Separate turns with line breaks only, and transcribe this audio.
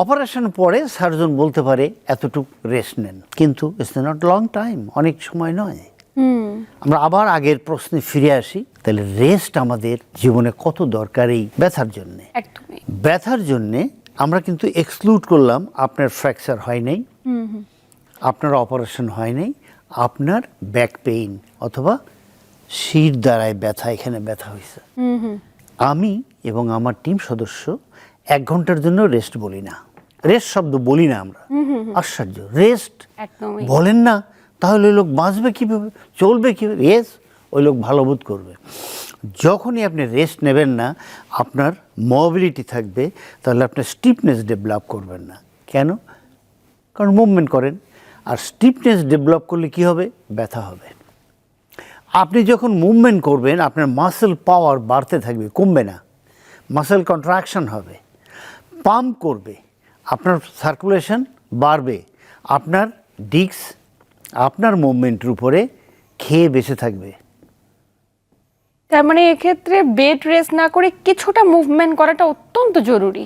Operation পরে surgeon বলতে পারে এতটুকু রেস্ট নেন। কিন্তু ইটস নট লং টাইম অনেক সময় নয়। আমরা আবার আগের প্রশ্নে ফিরে আসি তাহলে রেস্ট আমাদের জীবনে কত দরকার এই ব্যথার জন্যে? ব্যথার জন্যে আমরা কিন্তু এক্সক্লুড করলাম আপনার ফ্র্যাকচার হয় নাই। আপনার অপারেশন হয় নাই। আপনার ব্যাক পেইন অথবা শির দ্বারায় ব্যথা এখানে ব্যথা হয়েছে আমি এবং আমার টিম সদস্য এক ঘণ্টার জন্য রেস্ট বলি না। রেস্ট শব্দ বলি না আমরা। আশ্চর্য। রেস্ট বলেন না তাহলে ওই লোক বাঁচবে কীভাবে চলবে কীভাবে? ইয়েস ওই লোক ভালো বোধ করবে। যখনই আপনি রেস্ট নেবেন না আপনার মোবিলিটি থাকবে তাহলে আপনি স্টিফনেস ডেভেলপ করবেন না। কেন? কারণ মুভমেন্ট করেন। আর স্টিফনেস ডেভেলপ করলে কি হবে? ব্যথা হবে। আপনি যখন মুভমেন্ট করবেন আপনার মাসেল পাওয়ার বাড়তে থাকবে কমবে না। মাসেল কন্ট্রাকশন হবে। পাম্প করবে। আপনার সার্কুলেশন বাড়বে। আপনার ডিক্স আপনার মুভমেন্টের উপরে খেয়ে বেঁচে থাকবে।
তার মানে এক্ষেত্রে বেড রেস্ট না করে কিছুটা মুভমেন্ট করাটা অত্যন্ত জরুরি।